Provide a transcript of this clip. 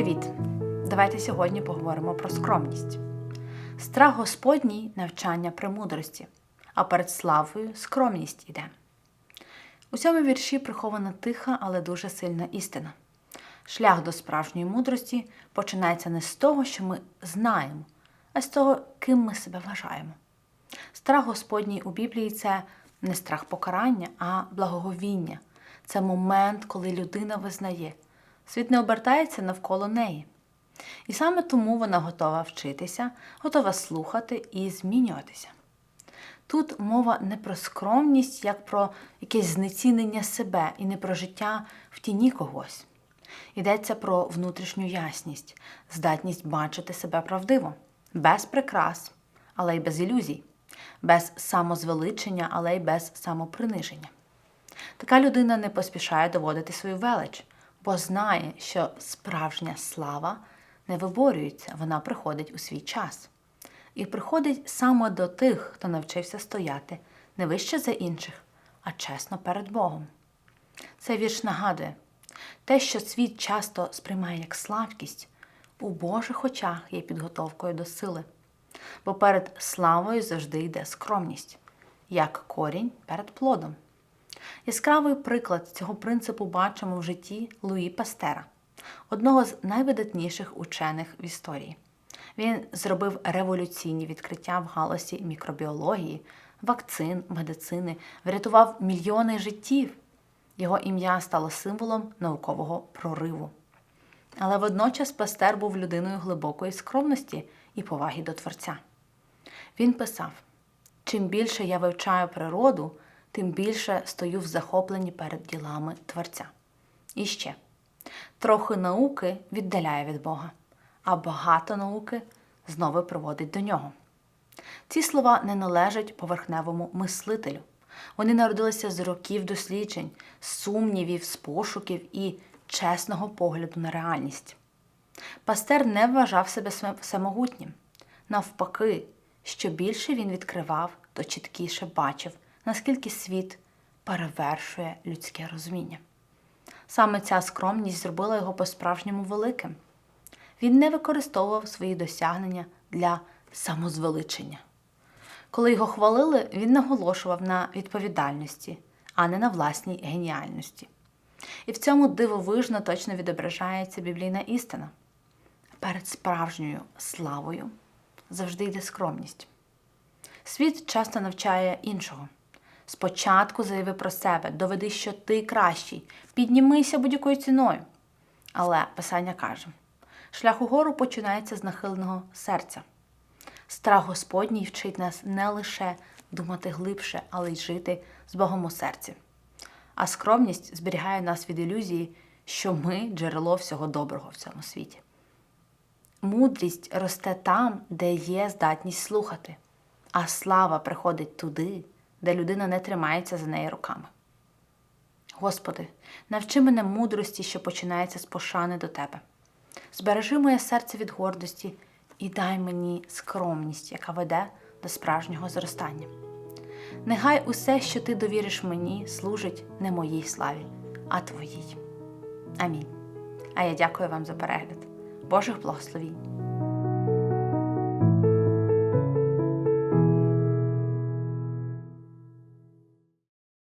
Привіт! Давайте сьогодні поговоримо про скромність. Страх Господній навчання премудрості, а перед славою скромність іде. У цьому вірші прихована тиха, але дуже сильна істина. Шлях до справжньої мудрості починається не з того, що ми знаємо, а з того, ким ми себе вважаємо. Страх Господній у Біблії це не страх покарання, а благоговіння. Це момент, коли людина визнає, світ не обертається навколо неї. І саме тому вона готова вчитися, готова слухати і змінюватися. Тут мова не про скромність, як про якесь знецінення себе і не про життя в тіні когось. Йдеться про внутрішню ясність, здатність бачити себе правдиво, без прикрас, але й без ілюзій, без самозвеличення, але й без самоприниження. Така людина не поспішає доводити свою велич, бо знає, що справжня слава не виборюється, вона приходить у свій час. І приходить саме до тих, хто навчився стояти не вище за інших, а чесно перед Богом. Цей вірш нагадує, те, що світ часто сприймає як слабкість, у Божих очах є підготовкою до сили, бо перед славою завжди йде скромність, як корінь перед плодом. Яскравий приклад цього принципу бачимо в житті Луї Пастера, одного з найвидатніших учених в історії. Він зробив революційні відкриття в галузі мікробіології, вакцин, медицини, врятував мільйони життів. Його ім'я стало символом наукового прориву. Але водночас Пастер був людиною глибокої скромності і поваги до Творця. Він писав: чим більше я вивчаю природу, тим більше стою в захопленні перед ділами Творця. І ще трохи науки віддаляє від Бога, а багато науки знову приводить до нього. Ці слова не належать поверхневому мислителю. Вони народилися з років досліджень, сумнівів, з пошуків і чесного погляду на реальність. Пастер не вважав себе самогутнім. Навпаки, що більше він відкривав, то чіткіше бачив, наскільки світ перевершує людське розуміння. Саме ця скромність зробила його по-справжньому великим. Він не використовував свої досягнення для самозвеличення. Коли його хвалили, він наголошував на відповідальності, а не на власній геніальності. І в цьому дивовижно точно відображається біблійна істина. Перед справжньою славою завжди йде скромність. Світ часто навчає іншого. Спочатку заяви про себе, доведи, що ти кращий, піднімися будь-якою ціною. Але Писання каже: шлях угору починається з нахиленого серця. Страх Господній вчить нас не лише думати глибше, але й жити з Богом у серці. А скромність зберігає нас від ілюзії, що ми джерело всього доброго в цьому світі. Мудрість росте там, де є здатність слухати, а слава приходить туди, де людина не тримається за неї руками. Господи, навчи мене мудрості, що починається з пошани до Тебе. Збережи моє серце від гордості і дай мені скромність, яка веде до справжнього зростання. Нехай усе, що ти довіриш мені, служить не моїй славі, а Твоїй. Амінь. А я дякую вам за перегляд. Божих благословінь!